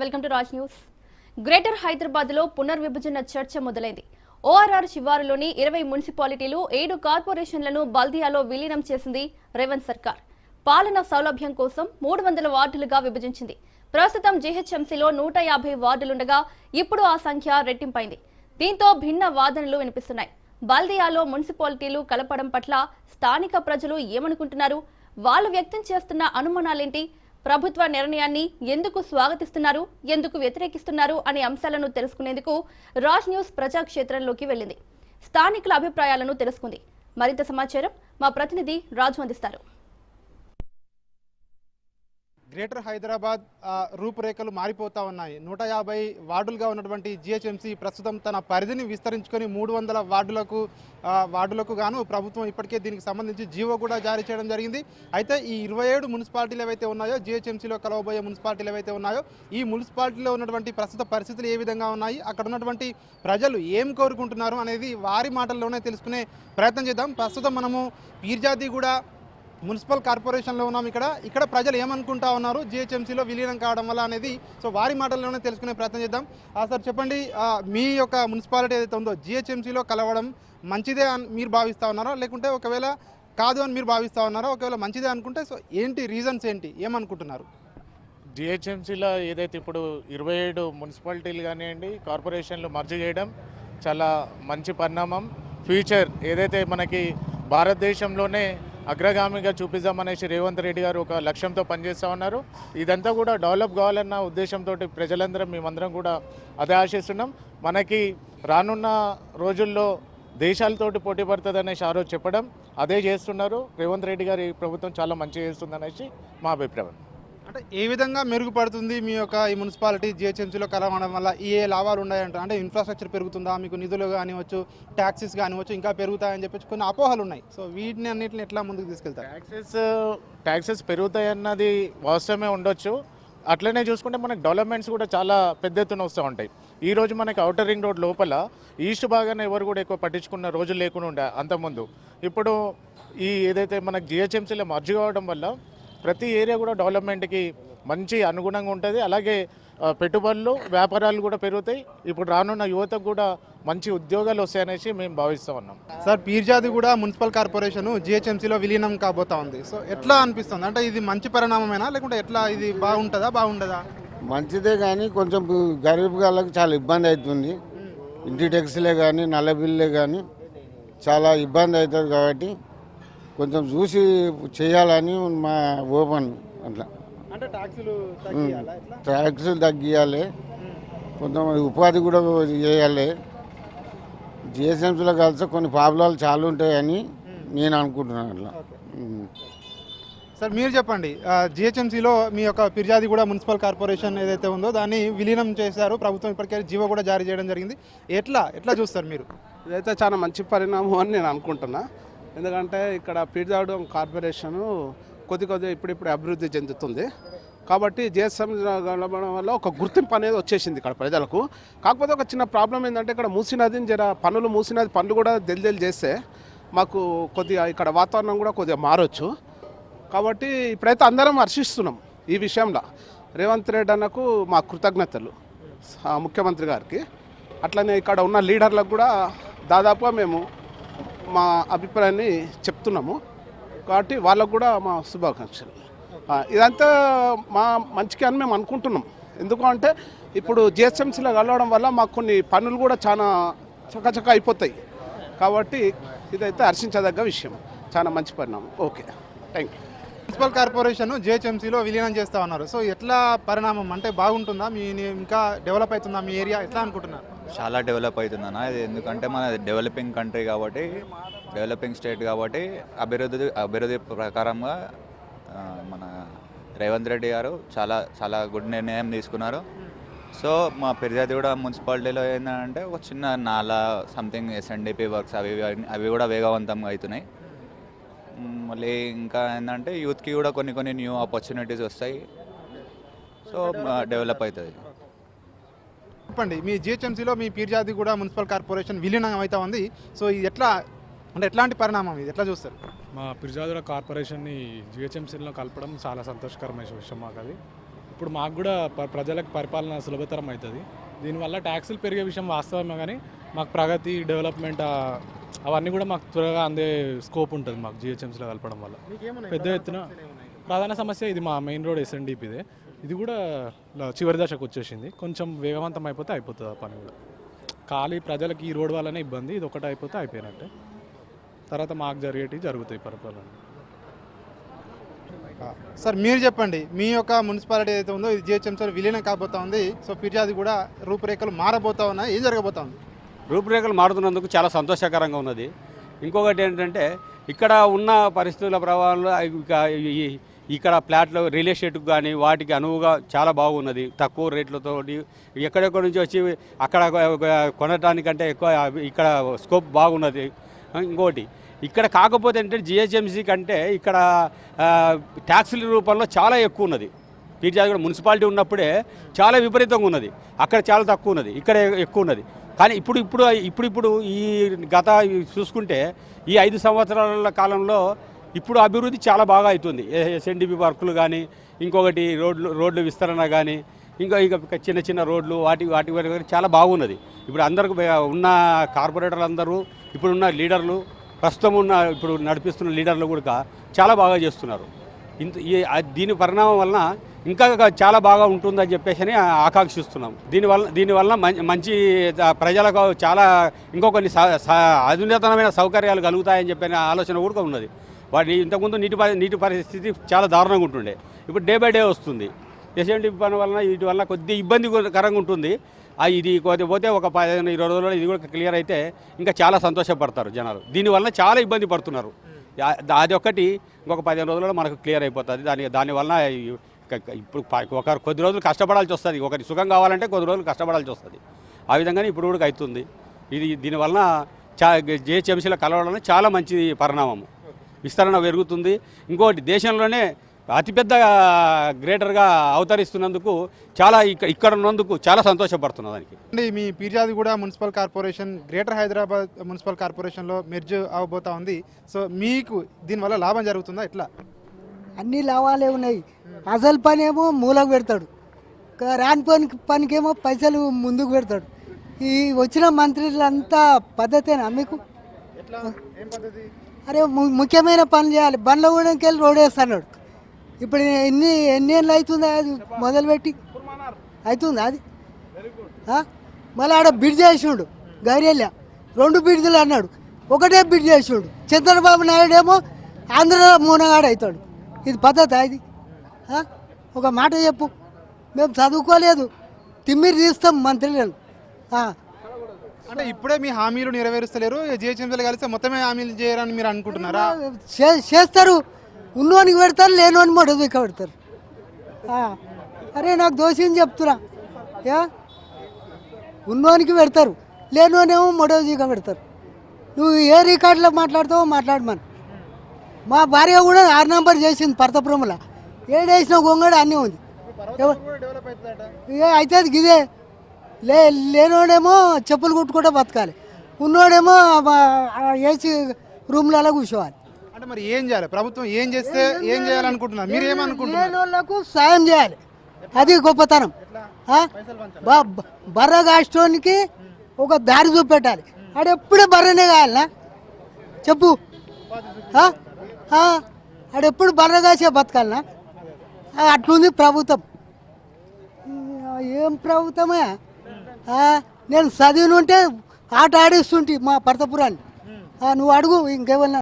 Welcome to Raj news. Greater హైదరాబాద్లో పునర్విభజన చర్చ మొదలైంది. ఓఆర్ఆర్ శివారులోని ఇరవై మున్సిపాలిటీలు ఏడు కార్పొరేషన్లను బల్దియాలో విలీనం చేసింది రేవంత్ సర్కార్. పాలన సౌలభ్యం కోసం మూడు వందల వార్డులుగా విభజించింది. ప్రస్తుతం జీహెచ్ఎంసీలో నూట యాభై వార్డులుండగా ఇప్పుడు ఆ సంఖ్య రెట్టింపైంది. దీంతో భిన్న వాదనలు వినిపిస్తున్నాయి. బల్దియాలో మున్సిపాలిటీలు కలపడం పట్ల స్థానిక ప్రజలు ఏమనుకుంటున్నారు? వాళ్ళు వ్యక్తం చేస్తున్న అనుమానాలేంటి? ప్రభుత్వ నిర్ణయాన్ని ఎందుకు స్వాగతిస్తున్నారు ఎందుకు వ్యతిరేకిస్తున్నారు అనే అంశాలను తెలుసుకునేందుకు రాజ్ న్యూస్ ప్రజాక్షేత్రంలోకి వెళ్ళింది. స్థానికుల అభిప్రాయాలను తెలుసుకుంది. మరింత సమాచారం మా ప్రతినిధి రాజు అందిస్తారు. గ్రేటర్ హైదరాబాద్ రూపురేఖలు మారిపోతా ఉన్నాయి. నూట యాభై వార్డులుగా ఉన్నటువంటి జిహెచ్ఎంసీ ప్రస్తుతం తన పరిధిని విస్తరించుకొని మూడు వందల వార్డులకు వార్డులకు గాను ప్రభుత్వం ఇప్పటికే దీనికి సంబంధించి జీవో కూడా జారీ చేయడం జరిగింది. అయితే ఈ ఇరవై ఏడు మున్సిపాలిటీలు ఏవైతే ఉన్నాయో జిహెచ్ఎంసీలో కలవబోయే మున్సిపాలిటీలు ఏవైతే ఉన్నాయో ఈ మున్సిపాలిటీలో ఉన్నటువంటి ప్రస్తుత పరిస్థితులు ఏ విధంగా ఉన్నాయి అక్కడ ఉన్నటువంటి ప్రజలు ఏం కోరుకుంటున్నారు అనేది వారి మాటల్లోనే తెలుసుకునే ప్రయత్నం చేద్దాం. ప్రస్తుతం మనము పీర్జాది కూడా మున్సిపల్ కార్పొరేషన్లో ఉన్నాం ఇక్కడ. ఇక్కడ ప్రజలు ఏమనుకుంటా ఉన్నారు? జిహెచ్ఎంసీలో విలీనం కావడం వల్ల అనేది సో వారి మాటల్లోనే తెలుసుకునే ప్రయత్నం చేద్దాం. సార్ చెప్పండి మీ యొక్క మున్సిపాలిటీ ఏదైతే ఉందో జిహెచ్ఎంసీలో కలవడం మంచిదే అని మీరు భావిస్తా ఉన్నారా? లేకుంటే ఒకవేళ కాదు అని మీరు భావిస్తా ఉన్నారా? ఒకవేళ మంచిదే అనుకుంటే సో ఏంటి రీజన్స్ ఏంటి? ఏమనుకుంటున్నారు? జిహెచ్ఎంసీలో ఏదైతే ఇప్పుడు ఇరవై ఏడు మున్సిపాలిటీలు కానివ్వండి కార్పొరేషన్లు మర్జ్ చేయడం చాలా మంచి పరిణామం. ఫ్యూచర్ ఏదైతే మనకి భారతదేశంలోనే అగ్రగామిగా చూపిద్దామనేసి రేవంత్ రెడ్డి గారు ఒక లక్ష్యంతో పనిచేస్తూ ఉన్నారు. ఇదంతా కూడా డెవలప్ కావాలన్న ఉద్దేశంతో ప్రజలందరం మేమందరం కూడా అదే ఆశిస్తున్నాం. మనకి రానున్న రోజుల్లో దేశాలతోటి పోటీ పడుతుంది అనేసి ఆ రోజు చెప్పడం అదే చేస్తున్నారు. రేవంత్ రెడ్డి గారి ప్రభుత్వం చాలా మంచిగా చేస్తుందనేసి మా అభిప్రాయం. అంటే ఏ విధంగా మెరుగుపడుతుంది మీ యొక్క ఈ మున్సిపాలిటీ జిహెచ్ఎంసీలో కలవడం వల్ల? ఏ లాభాలు ఉన్నాయంట అంటే ఇన్ఫ్రాస్ట్రక్చర్ పెరుగుతుందా? మీకు నిధులు కానివచ్చు ట్యాక్సెస్ కానివచ్చు ఇంకా పెరుగుతాయని చెప్పేసి కొన్ని అపోహలు ఉన్నాయి. సో వీటిని అన్నింటిని ఎట్లా ముందుకు తీసుకెళ్తారు? ట్యాక్సెస్ ట్యాక్సెస్ పెరుగుతాయన్నది వాస్తవమే ఉండొచ్చు. అట్లనే చూసుకుంటే మనకు డెవలప్మెంట్స్ కూడా చాలా పెద్ద ఎత్తున వస్తూ ఉంటాయి. ఈ రోజు మనకి అవుటర్ రింగ్ రోడ్ లోపల ఈస్ట్ భాగాన్ని ఎవరు కూడా ఎక్కువ పట్టించుకున్న రోజులు లేకుండా ఉండే అంతకుముందు. ఇప్పుడు ఈ ఏదైతే మనకి జిహెచ్ఎంసీలో మర్జ్ కావడం వల్ల ప్రతి ఏరియా కూడా డెవలప్మెంట్కి మంచి అనుగుణంగా ఉంటుంది. అలాగే పెట్టుబడులు వ్యాపారాలు కూడా పెరుగుతాయి. ఇప్పుడు రానున్న యువతకు కూడా మంచి ఉద్యోగాలు వస్తాయనేసి మేము భావిస్తూ ఉన్నాం. సార్ పీర్జాది కూడా మున్సిపల్ కార్పొరేషన్ జిహెచ్ఎంసీలో విలీనం కాబోతా ఉంది. సో ఎట్లా అనిపిస్తుంది? అంటే ఇది మంచి పరిణామమేనా? లేకుంటే ఎట్లా ఇది బాగుంటుందా? బాగుండదా? మంచిదే కానీ కొంచెం గరీబ్ వాళ్ళకి చాలా ఇబ్బంది అవుతుంది ఇంటి ట్యాక్సీలే కానీ నల్ల బిల్లే కానీ చాలా ఇబ్బంది అవుతుంది కాబట్టి కొంచెం చూసి చేయాలని మా ఓపెన్ అట్లా. అంటే ట్యాక్సీలు ట్యాక్సులు తగ్గియాలి కొంచెం ఉపాధి కూడా చేయాలి. జిఎస్ఎంసీలో కలిసి కొన్ని ప్రాబ్లాలు చాలా ఉంటాయని నేను అనుకుంటున్నాను అట్లా. సార్ మీరు చెప్పండి. జిహెచ్ఎంసీలో మీ యొక్క ఫిర్యాది కూడా మున్సిపల్ కార్పొరేషన్ ఏదైతే ఉందో దాన్ని విలీనం చేశారు. ప్రభుత్వం ఇప్పటికే జీవో కూడా జారీ చేయడం జరిగింది. ఎట్లా? ఎట్లా చూస్తారు మీరు? ఇదైతే చాలా మంచి పరిణామం అని నేను అనుకుంటున్నా. ఎందుకంటే ఇక్కడ పీర్జాడు కార్పొరేషను కొద్ది కొద్దిగా ఇప్పుడిప్పుడు అభివృద్ధి చెందుతుంది. కాబట్టి జిఎస్ఎం గడపడం వల్ల ఒక గుర్తింపు అనేది వచ్చేసింది ఇక్కడ ప్రజలకు. కాకపోతే ఒక చిన్న ప్రాబ్లం ఏంటంటే ఇక్కడ మూసినది జర పనులు మూసినది పనులు కూడా దెల్దెల్ చేస్తే మాకు కొద్దిగా ఇక్కడ వాతావరణం కూడా కొద్దిగా మారొచ్చు. కాబట్టి ఇప్పుడైతే అందరం హర్షిస్తున్నాం ఈ విషయంలో. రేవంత్ రెడ్డి అన్నకు మా కృతజ్ఞతలు ముఖ్యమంత్రి గారికి. అట్లనే ఇక్కడ ఉన్న లీడర్లకు కూడా దాదాపుగా మేము మా అభిప్రాయాన్ని చెప్తున్నాము. కాబట్టి వాళ్ళకు కూడా మా శుభాకాంక్షలు. ఇదంతా మా మంచిగా అని మేము అనుకుంటున్నాం. ఎందుకు అంటే ఇప్పుడు జిహెచ్ఎంసీలో కలవడం వల్ల మాకు కొన్ని పనులు కూడా చాలా చకచక అయిపోతాయి. కాబట్టి ఇదైతే హర్షించదగ్గ విషయం. చాలా మంచి పరిణామం. Okay. Thank you municipal corporation జిహెచ్ఎంసీలో విలీనం చేస్తా ఉన్నారు. సో ఎట్లా పరిణామం? అంటే బాగుంటుందా? మీ ఇంకా డెవలప్ అవుతుందా మీ ఏరియా? ఎట్లా అనుకుంటున్నారు? చాలా డెవలప్ అవుతుందన్న ఇది ఎందుకంటే మన డెవలపింగ్ కంట్రీ కాబట్టి డెవలపింగ్ స్టేట్ కాబట్టి అభివృద్ధి అభివృద్ధి ప్రకారంగా మన రేవంత్ రెడ్డి గారు చాలా చాలా గుడ్ నిర్ణయం తీసుకున్నారు. సో మా పెరిజాదిగూడ మున్సిపాలిటీలో ఏంటంటే ఒక చిన్న నాలా సంథింగ్ ఎస్ఎన్డిపి వర్క్స్ అవి ఇవి- అవి కూడా వేగవంతంగా అవుతున్నాయి. మళ్ళీ ఇంకా ఏంటంటే యూత్కి కూడా కొన్ని కొన్ని న్యూ ఆపర్చునిటీస్ వస్తాయి. సో డెవలప్ అవుతుంది. చెప్పండి మీ జిహెచ్ఎంసీలో మీ పీర్జాది కూడా మున్సిపల్ కార్పొరేషన్ విలీనం అవుతా ఉంది. సో ఇది ఎట్లా అంటే ఎట్లాంటి పరిణామం ఇది? ఎట్లా చూస్తారు? మా పిర్జాదుల కార్పొరేషన్ని జిహెచ్ఎంసీలో కలపడం చాలా సంతోషకరమైన విషయం మాకు అది. అప్పుడు మాకు కూడా ప- ప్రజలకు పరిపాలన సులభతరం అవుతుంది. దీనివల్ల ట్యాక్సులు పెరిగే విషయం వాస్తవమే కానీ మాకు ప్రగతి డెవలప్మెంట్ అవన్నీ కూడా మాకు త్వరగా అందే స్కోప్ ఉంటుంది మాకు జిహెచ్ఎంసీలో కలపడం వల్ల. పెద్ద ఎత్తున ప్రధాన సమస్య ఇది మా మెయిన్ రోడ్ ఎస్ఎన్డిపిదే ఇది కూడా చివరి దశకు వచ్చేసింది. కొంచెం వేగవంతం అయిపోతే అయిపోతుంది ఆ పని కూడా. ఖాళీ ప్రజలకి ఈ రోడ్ వల్లనే ఇబ్బంది ఇది ఒకటి అయిపోతే అయిపోయినట్టే. తర్వాత మాకు జరిగేటివి జరుగుతాయి పరిపాలన. సార్ మీరు చెప్పండి. మీ యొక్క మున్సిపాలిటీ ఏదైతే ఉందో ఇది జిహెచ్ఎంసీ విలీనం కాబోతా ఉంది. సో ఫిర్యాదు కూడా రూపురేఖలు మారబోతా ఉన్నాయి ఏం జరగబోతా ఉంది? రూపురేఖలు మారుతున్నందుకు చాలా సంతోషకరంగా ఉన్నది. ఇంకొకటి ఏంటంటే ఇక్కడ ఉన్న పరిస్థితుల ప్రభావంలో ఇక్కడ ప్లాట్లు రియల్ ఎస్టేట్కి కానీ వాటికి అనువుగా చాలా బాగున్నది. తక్కువ రేట్లతో ఎక్కడెక్కడి నుంచి వచ్చి అక్కడ కొనడానికంటే ఎక్కువ ఇక్కడ స్కోప్ బాగున్నది. ఇంకోటి ఇక్కడ కాకపోతే ఏంటంటే జిహెచ్ఎంసీ కంటే ఇక్కడ ట్యాక్సుల రూపంలో చాలా ఎక్కువ ఉన్నది పీర్జాది కూడా మున్సిపాలిటీ ఉన్నప్పుడే చాలా విపరీతంగా ఉన్నది అక్కడ చాలా తక్కువ ఉన్నది ఇక్కడ ఎక్కువ ఉన్నది కానీ ఇప్పుడు ఇప్పుడు ఇప్పుడు ఇప్పుడు ఈ గత చూసుకుంటే ఈ ఐదు సంవత్సరాల కాలంలో ఇప్పుడు అభివృద్ధి చాలా బాగా అవుతుంది. ఎస్ఎన్డిపి వర్కులు కానీ ఇంకొకటి రోడ్లు రోడ్లు విస్తరణ కానీ ఇంకా ఇక చిన్న చిన్న రోడ్లు వాటి వాటి వాటి చాలా బాగున్నది. ఇప్పుడు అందరికి ఉన్న కార్పొరేటర్లు అందరూ ఇప్పుడున్న లీడర్లు ప్రస్తుతం ఉన్న ఇప్పుడు నడిపిస్తున్న లీడర్లు కూడా చాలా బాగా చేస్తున్నారు. ఇంత ఈ దీని పరిణామం వలన ఇంకా చాలా బాగా ఉంటుందని చెప్పేసి అని ఆకాంక్షిస్తున్నాం దీనివల్ల దీనివల్ల మంచి ప్రజలకు చాలా ఇంకో కొన్ని సౌకర్యాలు కలుగుతాయని చెప్పిన ఆలోచన కూడా ఉన్నది. వాటి ఇంతకుముందు నీటి పరి నీటి పరిస్థితి చాలా దారుణంగా ఉంటుండే. ఇప్పుడు డే బై డే వస్తుంది. ఎటువంటి పని వలన వీటి వల్ల కొద్ది ఇబ్బందికరంగా ఉంటుంది. ఇది కొద్ది పోతే ఒక పదిహేను ఇరవై రోజుల్లో ఇది కూడా క్లియర్ అయితే ఇంకా చాలా సంతోషపడతారు జనాలు. దీనివల్ల చాలా ఇబ్బంది పడుతున్నారు. అది ఒక్కటి ఇంకొక పదిహేను రోజుల్లో మనకు క్లియర్ అయిపోతుంది. దాని దానివల్ల ఇప్పుడు ప- ఒక కొద్ది రోజులు కష్టపడాల్సి వస్తుంది. ఒకరి సుఖం కావాలంటే కొద్ది రోజులు కష్టపడాల్సి వస్తుంది. ఆ విధంగానే ఇప్పుడు కూడా అవుతుంది. ఇది దీనివల్ల చా జేహెచ్ఎంసీలో కలవడం చాలా మంచి పరిణామం విస్తరణ పెరుగుతుంది. ఇంకోటి దేశంలోనే అతిపెద్ద గ్రేటర్గా అవతరిస్తున్నందుకు చాలా ఇక్కడ ఇక్కడ ఉన్నందుకు చాలా సంతోషపడుతున్నా దానికి. అండి మీ Peerzadiguda municipal corporation greater Hyderabad municipal కార్పొరేషన్లో మెర్జ్ అవబోతా ఉంది. సో మీకు దీనివల్ల లాభం జరుగుతుందా? ఎట్లా? అన్ని లాభాలే ఉన్నాయి. అసలు పని ఏమో మూలకు పెడతాడు. క- రాని పని పనికేమో పైసలు ముందుకు పెడతాడు. ఈ వచ్చిన మంత్రులంతా పద్ధతేనా మీకు? ఎట్లా? ఏం పద్ధతి? అరే ము- ముఖ్యమైన పనులు చేయాలి. బండ్ల కూడా వెళ్ళి రోడ్ వేస్తాడు ఇప్పుడు ఎన్ని ఎన్ని ఏళ్ళు అవుతుందా అది మొదలుపెట్టి? అవుతుందా అది. మళ్ళీ ఆడ బ్రిడ్జ్ చేసిండు గైరెళ్ళ రెండు బ్రిడ్జ్లు అన్నాడు. ఒకటే బ్రిడ్జ్ చేసిండు చంద్రబాబు నాయుడు ఏమో ఆంధ్రలో మూనగాడు అవుతాడు. ఇది పద్ధతి అది ఒక మాట చెప్పు. మేము చదువుకోలేదు. తిమ్మిరి తీస్తాం మంత్రులను. ఆ. అంటే ఇప్పుడే మీ హామీలు నెరవేరుస్తలేరు జిహెచ్ఎంసీలు కలిస్తే మొత్తమే హామీలు చేయరని మీరు అనుకుంటున్నారా? చే- చేస్తారు. ఉన్నోనికి పెడతారు లేనోని మొడ దిక్క పెడతారు? ఆ, అరే నాకు దోషిని చెప్తున్నా. యా ఉన్నోనికి పెడతారు లేనోనేమో మొడ దిక్క పెడతారు? నువ్వు ఏ రికార్డులో మాట్లాడతావో మాట్లాడమని మా భార్య కూడా ఆరు నెంబర్ చేసింది పర్తపురముల. ఏడేసిన గొంగడ అన్నీ ఉంది. ఎవ- ఏ అయితే అది గిదే. లే లేనోడేమో చెప్పులు కుట్టుకుంటే బతకాలి. ఉన్నోడేమో ఏసీ రూమ్లలో కూర్చోవాలి. అంటే మరి ఏం చేయాలి? ప్రభుత్వం ఏం చేస్తే ఏం చేయాలనుకుంటున్నారు? మీరు ఏమనుకుంటున్నారు? లేనోళ్ళకు సాయం చేయాలి. అది గొప్పతనం. బర్ర కాస్టోనికి ఒక దారి చూపెట్టాలి. ఆడ ఎప్పుడే బర్రనే కావాలనా? చెప్పు? ఆ? ఆడెప్పుడు బర్ర కాసే బతకాలనా? అట్లుంది ప్రభుత్వం. ఏం ప్రభుత్వమే? నేను చదివిన ఉంటే ఆట ఆడిస్తుంటే మా పర్తపురాన్ని ఆ, నువ్వు అడుగు ఇంకేమన్నా